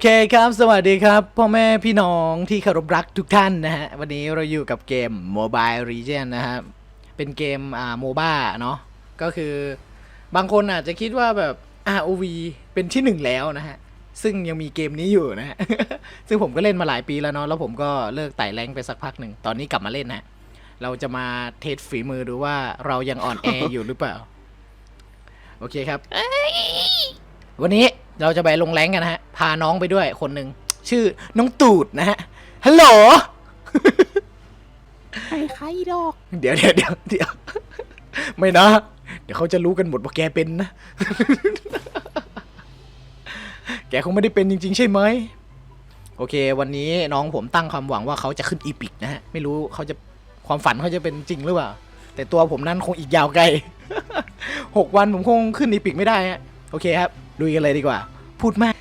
เคครับ สวัสดีครับ พ่อแม่พี่น้องที่เคารพรักทุกท่านนะฮะ วันนี้เราอยู่กับเกม Mobile Region นะครับเป็นเกมอ่าโมบ้าเนาะ ก็คือบางคนอาจจะคิดว่าแบบ ROV เป็นที่หนึ่งแล้วนะฮะ ซึ่งยังมีเกมนี้อยู่นะฮะ ซึ่งผมก็เล่นมาหลายปีแล้วเนาะ แล้วผมก็เลิกไต่แรงไปสักพักหนึ่ง ตอนนี้กลับมาเล่นนะฮะเราจะมาเทสฝีมือดูว่าเรายังอ่อนแออยู่หรือเปล่า โอเคครับ วันนี้ เราจะไปลงแรงกันนะฮะ พาน้องไปด้วยคนหนึ่งชื่อน้องตูดนะฮะ ฮัลโหล ใครใครดอก เดี๋ยวเดี๋ยวเดี๋ยวเดี๋ยวไม่นะ เดี๋ยวเขาจะรู้กันหมดว่าแกเป็นนะ แกคงไม่ได้เป็นจริง ๆ ใช่ไหม โอเค วันนี้น้องผมตั้งความหวังว่าเขาจะขึ้นอีพิกนะฮะ ไม่รู้เขาจะความฝันเขาจะเป็นจริงหรือเปล่า แต่ตัวผมนั้นคงอีกยาวไกลหกวันผมคงขึ้นอีพิกไม่ได้ฮะ โอเคครับลุยกันเลยดีกว่า พูดมาก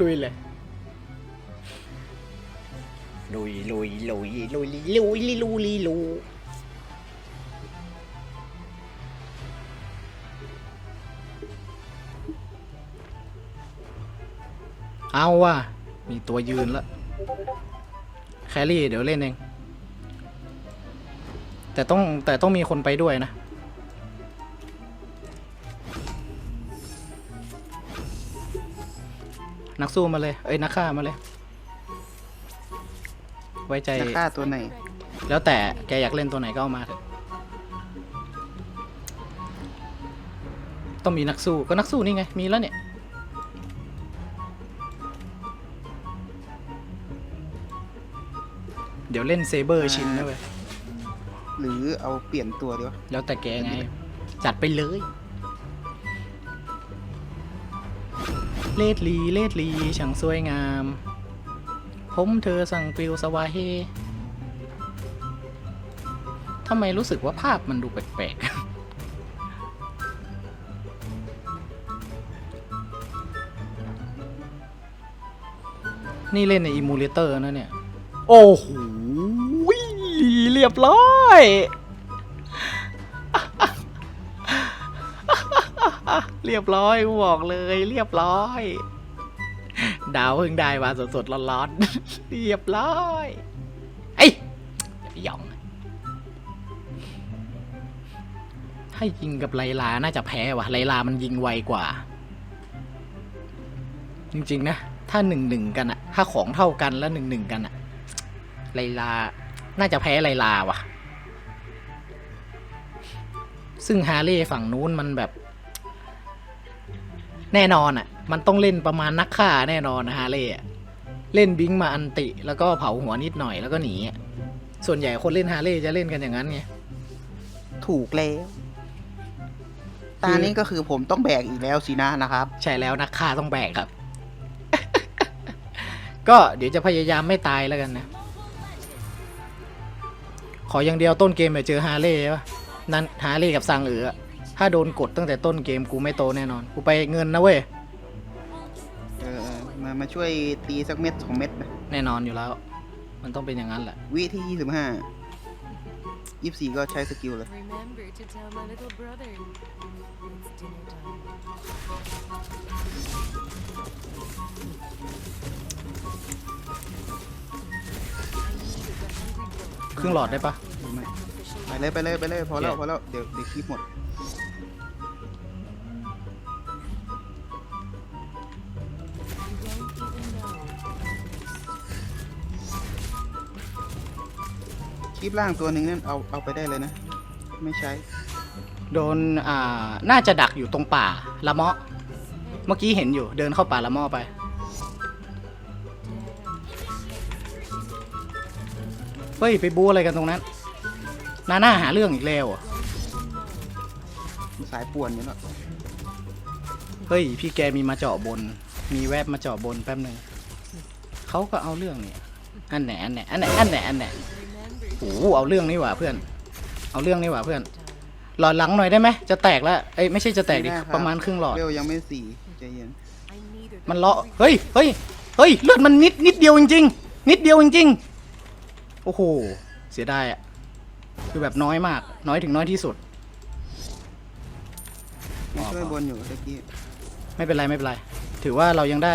ลุยเลย ลุยลุยลุยลุยลุยลุยลุยเอาว่ะ มีตัวยืนแล้วแครี่เดี๋ยวเล่นเอง แต่ต้องแต่ต้องมีคนไปด้วยนะ นักสู้มาเลย เอ้ยนักฆ่ามาเลย ไว้ใจ จะฆ่าตัวไหน แล้วแต่แกอยากเล่นตัวไหนก็เอามาเถอะ ต้องมีนักสู้ก็นักสู้นี่ไง มีแล้วเนี่ย เดี๋ยวเล่นเซเบอร์ชินนะเว้ยหรือเอาเปลี่ยนตัวดีวะ แล้วแต่แกไง จัดไปเลย เลดลีเลดลีช่างสวยงาม ผมเธอสั่งปลิวสวาเฮทำไมรู้สึกว่าภาพมันดูแปลกๆ นี่เล่นในอิมูเลเตอร์นะเนี่ย โอ้โห เรียบร้อย เรียบร้อยกูบอกเลย เรียบร้อย ดาวเพิ่งได้มาสดๆร้อนๆ เรียบร้อยเอ้ยอย่หยองให้ยิงกับไลลา น่าจะแพ้ว่ะ ไลลามันยิงไวกว่า จริงๆนะ ถ้าหนึ่งหนึ่งกันอะถ้าของเท่ากันแล้วหนึ่งหนึ่งกันอะไลลา น่าจะแพ้ไลลาว่ะ ซึ่งฮาร์เลย์ฝั่งนู้นมันแบบ แน่นอนอะ่ะ มันต้องเล่นประมาณนักฆ่าแน่นอนนะฮาร์เลย์อะเล่นบิงมาอันติแล้วก็เผาหัวนิดหน่อยแล้วก็หนีอะส่วนใหญ่คนเล่นฮาร์เลย์จะเล่นกันอย่างนั้นไงถูกแล้วตานี้ก็คือผมต้องแบกอีกแล้วสินะนะครับ ใช่แล้วนักฆ่าต้องแบกครับ ก็เดี๋ยวจะพยายามไม่ตายแล้วกันนะ ขออย่างเดียวต้นเกมอย่าเจอฮาร์เลย์ปะนั่นฮาร์เลย์กับซังเอ๋อ ถ้าโดนกดตั้งแต่ต้นเกมกูไม่โตแน่นอน กูไปเงินนะเว้ย เออมามาช่วยตีสักเม็ดสองเม็ดนะแน่นอนอยู่แล้ว มันต้องเป็นอย่างนั้นแหละ วิที่ยี่สิบห้ายี่สี่ก็ใช้สกิลเลย Remember to tell my little brother it's dinner time. ครึ่งหลอดได้ปะหรือไม่ ไปเลยไปเลยไปเลยพอแล้วโอเคพอแล้วเดี๋ยวเดี๋ยวคลิปหมด คลิปล่างตัวหนึ่งนั่นเอาเอาไปได้เลยนะ ไม่ใช้ โดนอ่าน่าจะดักอยู่ตรงป่าละเมาะ เมื่อกี้เห็นอยู่เดินเข้าป่าละเมาะไป เฮ้ย ไปบูอะไรกันตรงนั้น นาหน้าหาเรื่องอีกแล้วเหรอสายป่วนอยู่แล้วเฮ้ย พี่แกมีมาเจาะบน มีแวบมาเจาะบนแป๊บหนึ่งเขาก็เอาเรื่องเนี่ยอันไหนอันไหนอันไหนอันไหนอันไหน Remember โอ้โหเอาเรื่องนี่หว่าเพื่อน เอาเรื่องนี่หว่าเพื่อน หลอดหลังหน่อยได้ไหมจะแตกแล้วเอ้ยไม่ใช่จะแตกดิไม่ได้ครับ ประมาณครึ่งหลอดเร็วยังไม่สี่ใจเย็น I need her มันเลาะเฮ้ยเฮ้ยเฮ้ยเลือดมันนิดนิดเดียวจริงๆนิดเดียวจริงๆโอ้โหเสียดายอะคือแบบน้อยมาก น้อยถึงน้อยที่สุดไม่ช่วยบนอยู่ตะกี้ไม่เป็นไรไม่เป็นไร ถือว่าเรายังได้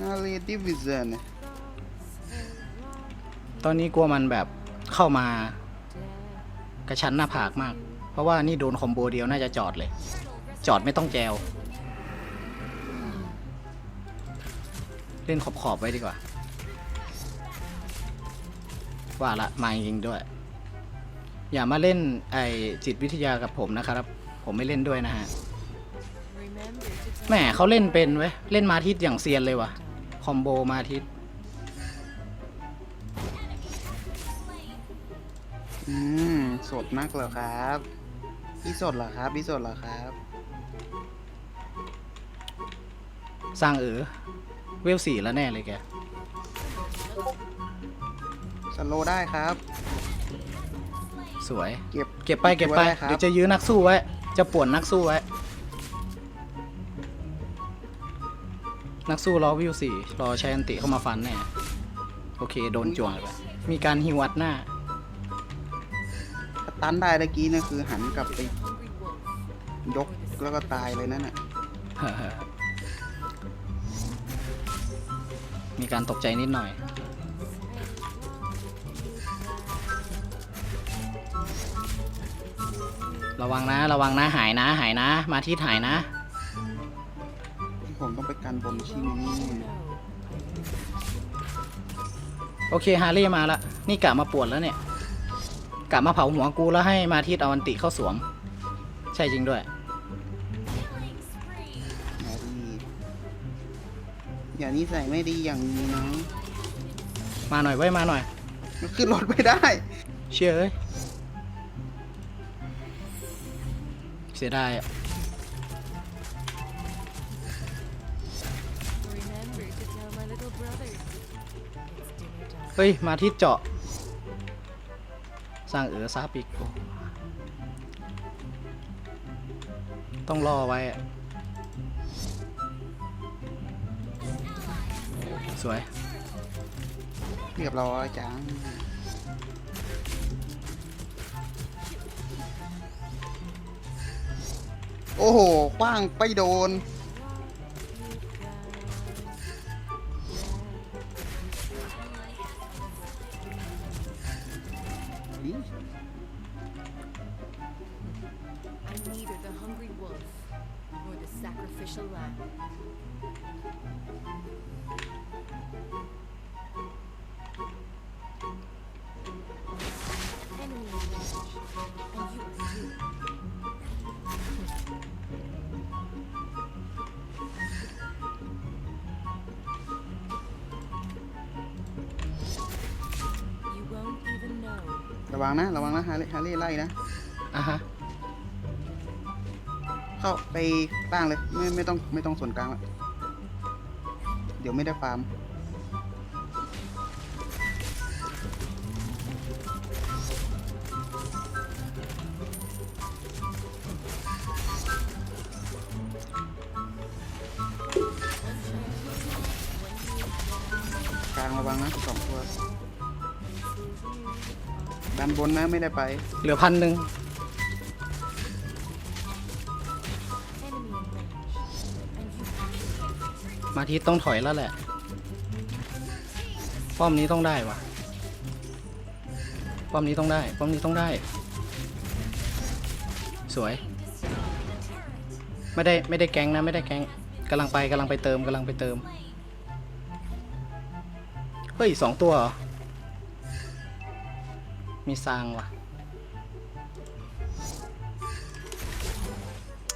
นาเรดิวิเซนตอนนี้กลัวมันแบบเข้ามากระชั้นหน้าผากมาก เพราะว่านี่โดนคอมโบเดียวน่าจะจอดเลย จอดไม่ต้องแจว เล่นขอบๆไว้ดีกว่า ว่าละมาจริงด้วย อย่ามาเล่นไอจิตวิทยากับผมนะครับ ผมไม่เล่นด้วยนะฮะแหมเขาเล่นเป็นเว้ย เล่นมาทิตอย่างเซียนเลยว่ะ คอมโบมาทิตอืม สดมากเหรอครับ พี่สดเหรอครับ พี่สดเหรอครับ สร้างเออเวลสี่แล้วแน่เลยแก สโลว์ได้ครับ สวย เก็บ เก็บไปเก็บไปว้ครับ เดี๋ยวจะยื้อนักสู้ไว้ จะป่วนนักสู้ไว้ นักสู้รอวิวสี่รอใช้อันติเข้ามาฟันแน่โอเค โดนจวงไปมีการฮิวัดหน้าสตันได้ตะกี้เนี่ยคือหันกลับไป the hungry wolf. ยกแล้วก็ตายเลยนั่นน่ะมีการตกใจนิดหน่อย ระวังนะ ระวังนะ หายนะ หายนะ มาที่หายนะผมต้อง ไปกันบนชิงนี่โอเคฮาร์เร่มาละนี่กะมาปวดแล้วเนี่ยกะมาเผาหัวกูแล้วให้มาทิตเอาอันติเข้าสวม ใช่จริงด้วยอย่าดีอย่านิสัยไม่ดีอย่างนี้นะมาหน่อยไว้ยมาหน่อย มันขึ้นรถไม่ได้ เชื่อเอ้ยเสียดายอะ เฮ้ย มาที่เจาะ สร้างเออซาปิกโอ้ต้องรอไว้อะสวย เรียบร้อยจังโอ้โหคว้างไปโดน วังนะ ระวังนะฮาร์เรฮาร์เรไล่นะอะฮะเข้าไปตั้งเลย ไม่ไม่ต้องไม่ต้องส่วนกลางละเดี๋ยวไม่ได้ฟาร์มกลางระวังนะสองตัวด้านบนนะไม่ได้ไป เหลือพันหนึ่งมาทิตต้องถอยแล้วแหละ ป้อมนี้ต้องได้วะป้อมนี้ต้องได้ ป้อมนี้ต้องได้ สวย ไม่ได้ไม่ได้แก๊งนะไม่ได้แก๊งกำลังไปกำลังไปเติมกำลังไปเติม เฮ้ยสองตัวเหรอ มีซางว่ะ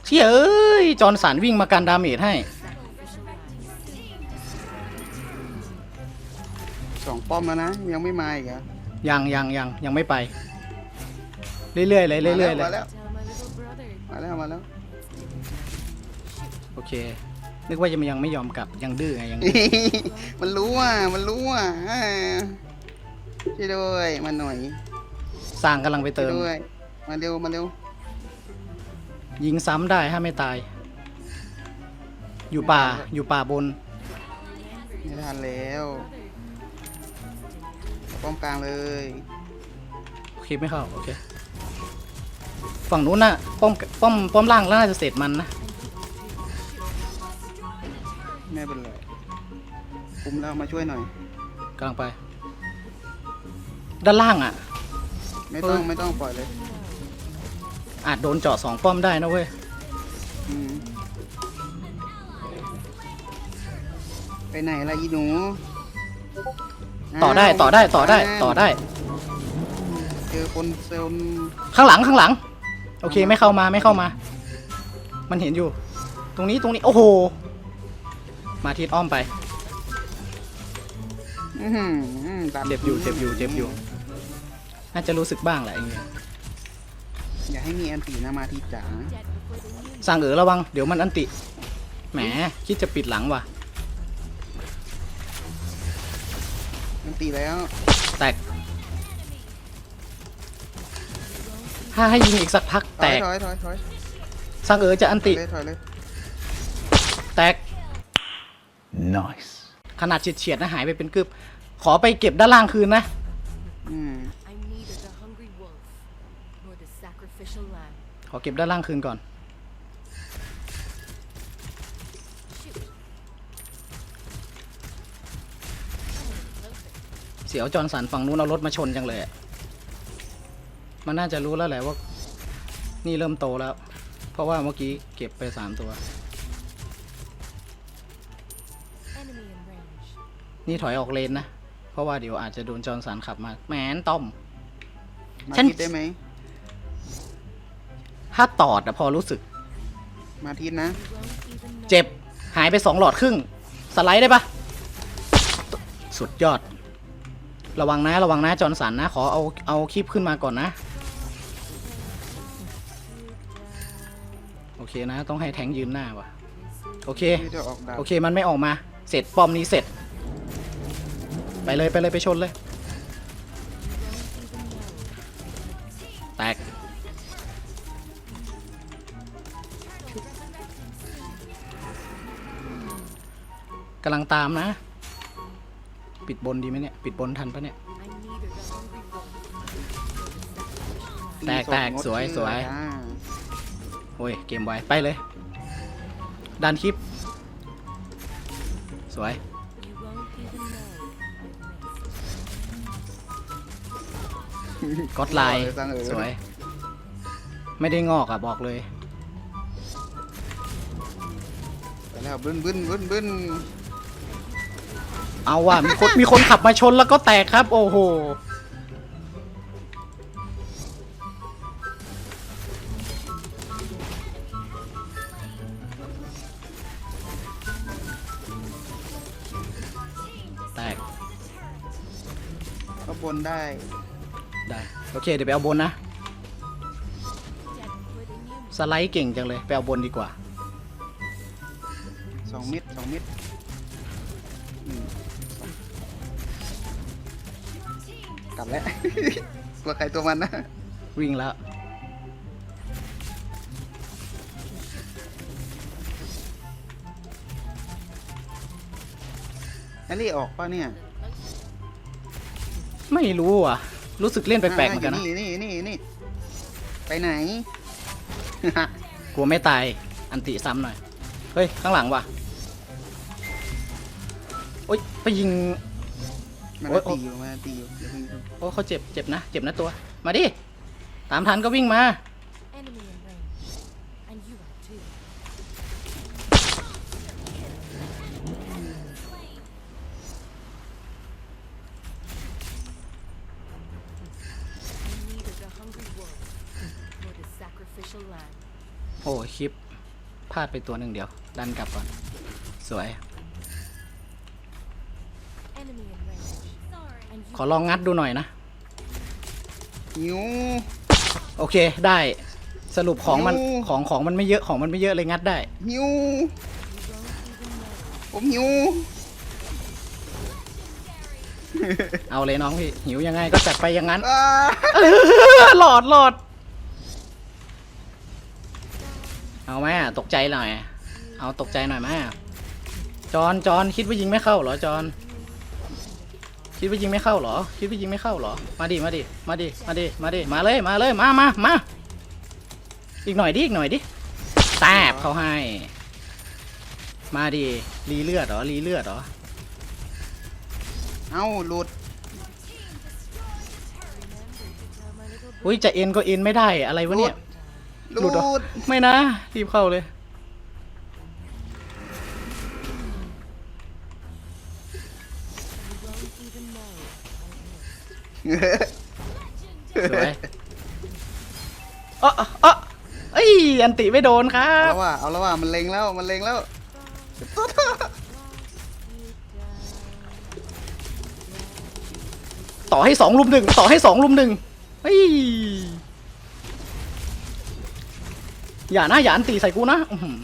เชี่ยเอ้ย จอร์นสันวิ่งมากันดาเมจให้ sacrificial lamb. สองป้อมแล้วนะ ยังไม่มาอีกเหรอยังยังยังยังไม่ไป เรื่อยๆเลยเรื่อยๆเลยมาแล้ว Tell my little brother. มาแล้วมาแล้ว โอเค นึกว่ายังยังไม่ยอมกลับยังดื้อไงยังดื้อมันรู้อะมันรู้อะอ่าช่วยด้วยมาหน่อย สร้างกำลังไปช่วเติยมด้วย มาเร็วมาเร็วยิงซ้ำได้ถ้าไม่ตาย อยู่ป่าอยู่ป่าบน ไม่ทันแล้วป้อมกลางเลยโอเคไม่เข้าโอเค ฝั่งนู้นน่ะป้อมป้อมป้อมล่างแล้วน่าจะเสร็จมันนะ ไม่เป็นไรคุมแล้วมาช่วยหน่อยกำลังไป ด้านล่างอะ ไม่ต้องเออไม่ต้องปล่อยเลยอาจโดนเจาะสองป้อมได้นะเว้ย อืมไปไหนล่ะยีหนูต่อได้ต่อได้ต่อได้ต่อได้ เจอคนเซลล์ข้างหลังข้างหลัง โอเคไม่เข้ามาไม่เข้ามา มันเห็นอยู่ ตรงนี้ตรงนี้โอ้โห มาทิศอ้อมไป อื้อหือดัน เจ็บอยู่เจ็บอยู่เจ็บอยู่ น่าจะรู้สึกบ้างแหละอย่างเงี้ยอย่าให้มีอันตีนะมาทีจ๋า Dead before they knew me. สั่งเอ๋อระวัง เดี๋ยวมันอันติ แหม คิดจะปิดหลังว่ะอันตีแล้วแตก ถ้าให้ยิงอีกสักพักถแตอยก ถอยถอยถอยสั่งเอ๋อจะอันถอติยเลยถอยเลยแตก Nice. ขนาดเฉียดๆนะหายไปเป็นกึบ ขอไปเก็บด้านล่างคืนนะ อืม ขอเก็บด้านล่างคืนก่อน เสียวจอนสันฝั่งนู้นเอารถมาชนจังเลย มันน่าจะรู้แล้วแหละว่า นี่เริ่มโตแล้ว เพราะว่าเมื่อกี้เก็บไปสามตัว นี่ถอยออกเลนนะ เพราะว่าเดี๋ยวอาจจะโดนจอนสันขับมาแหมนต้อม มาฉันได้ไหม ถ้าตอดอะพอรู้สึก มาทีนะ You won't even know. เจ็บหายไปสองหลอดครึ่ง สไลด์ได้ปะสุดยอด ระวังนะระวังนะจอร์นสันนะ ขอเอาเอาคลิปขึ้นมาก่อนนะ โอเคนะ ต้องให้แทงค์ยืนหน้าว่ะ โอเคที่จะออกดาบโอเคมันไม่ออกมา เสร็จป้อมนี้เสร็จ ไปเลยไปเลยไปชนเลยำลังตามนะ ปิดบนดีไหมเนี่ย ปิดบนทันปะเนี่ย I'm neither the hungry wolf nor the sacrificial lamb. แตกแตกงดสวยชื่อสวยจ้าโอ้ย เกมไวไปเลย ดันคลิป สวย You won't even know I've missed. ก็อดไลน์สร้างเออสวย ไม่ได้งอกอะ บอกเลย ไปแล้วบึ้นบึ้นบึ้นบึ้น เอาว่ะมีคนมีคนขับมาชนแล้วก็แตกครับ โอ้โหแตกก็บนได้ ได้โอเคเดี๋ยวไปเอาบนนะ Dead before they knew me. สไลด์เก่งจังเลยไปเอาบนดีกว่าสองเม็ดสองเม็ด ลับแล้ว ตัวใครตัวมันนะ วิ่งแล้วแอลลี่ออกป่ะเนี่ยไม่รู้อะ รู้สึกเล่นแปลกๆเหมือนกันนะยู่นี่นี่นี่นี่ไปไหน กลัวไม่ตายอันติซ้ำหน่อย เฮ้ย ข้างหลังว่ะโอ๊ยไปยิง มันโอ๊ยโอ๊ตียอยู่มันตีอยู่เดี๋ยวเพิ่งโอ้เขาเจ็บเจ็บนะเจ็บนะตัว มาดิตามทันก็วิ่งมา Enemy in range. And you are too. 'I'm neither the hungry wolf nor the sacrificial lamb. โอ้คลิปพลาดไปตัวหนึ่งเดียว ดันกลับก่อน สวย Enemy in range. And you ขอลองงัดดูหน่อยนะหิวโอเคได้สรุปของมันโอ้ ของของมันไม่เยอะของมันไม่เยอะเลยงัดได้ หิว you won't even know. ผมหิว เอาเลยน้องพี่หิวยังไงก็จัดไปอย่างนั้น อ้าหลอดหลอด เอาไหมอะตกใจหน่อย เอาตกใจหน่อยไหมอะจอนจอนคิดว่ายิงไม่เข้าเหรอจอน คิดว่ายิงไม่เข้าเหรอ คิดว่ายิงไม่เข้าเหรอ มาดิ มาดิ มาดิ มาดิ มาดิ มาเลย มาเลย มามามา อีกหน่อยดิ อีกหน่อยดิแตบเขาให้ มาดิ รีเลือดเหรอ รีเลือดเหรอ เอ้าหลุด อุ้ยจะเอ็นก็เอ็นไม่ได้ อะไรวะเนี่ยหหลุลุดเหรอดไม่นะ รีบเข้าเลย สวยเอ๋อเอ๋อเอ้ยอันติไม่โดนครัเอาบ แล้วว่าเอาแล้วว่ามันเล็งแล้วมันเล็งแล้วต่อให้สองลุมหนึ่งต่อให้สองลุมหนึ่งเฮ้ยอย่านะอย่าอันตีใส่กูนะอื้อหือ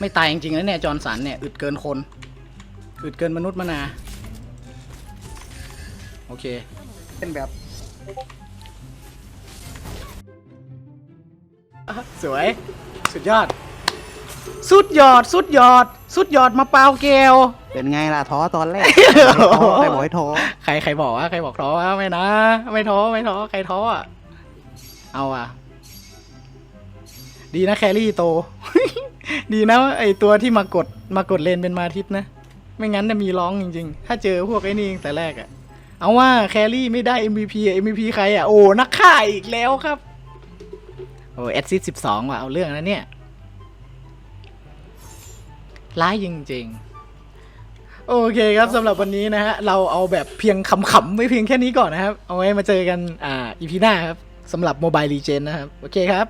ไม่ตายจริงๆแล้วเนี่ยจอร์นสันเนี่ยอึดเกินคนอึดเกินมนุษย์มนา โอเค เป็นแบบอะสวย สุดยอด สุดยอด สุดยอด สุดยอดมาเปล่าเกลเป็นไงล่ะท้อตอนแรกไม่บอกให้ท้อใครใครบอกว่าใครบอกท้อว่าไม่นะ ไม่ท้อไม่ท้อใครท้ออะเอาอะ ดีนะแครี่โต ดีนะไอตัวที่มากดมากดเลนเป็นมาทิตนะ ไม่งั้นจะมีร้องจริง ๆ ถ้าเจอพวกไอ้นี่ตั้งแต่แรกอะ เอาว่าแครี่ไม่ได้ MVP อะ MVP ใครอะ โอ้ นักฆ่าอีกแล้วครับ โอ้แอดซิสสิบสองว่ะ เอาเรื่องนะเนี่ย ร้ายจริงๆ โอเคครับสำหรับวันนี้นะฮะ เราเอาแบบเพียงขำๆไว้เพียงแค่นี้ก่อนนะครับ เอาไว้มาเจอกัน อ่า อีพีหน้าครับสำหรับ Mobile Legend นะครับ โอเคครับ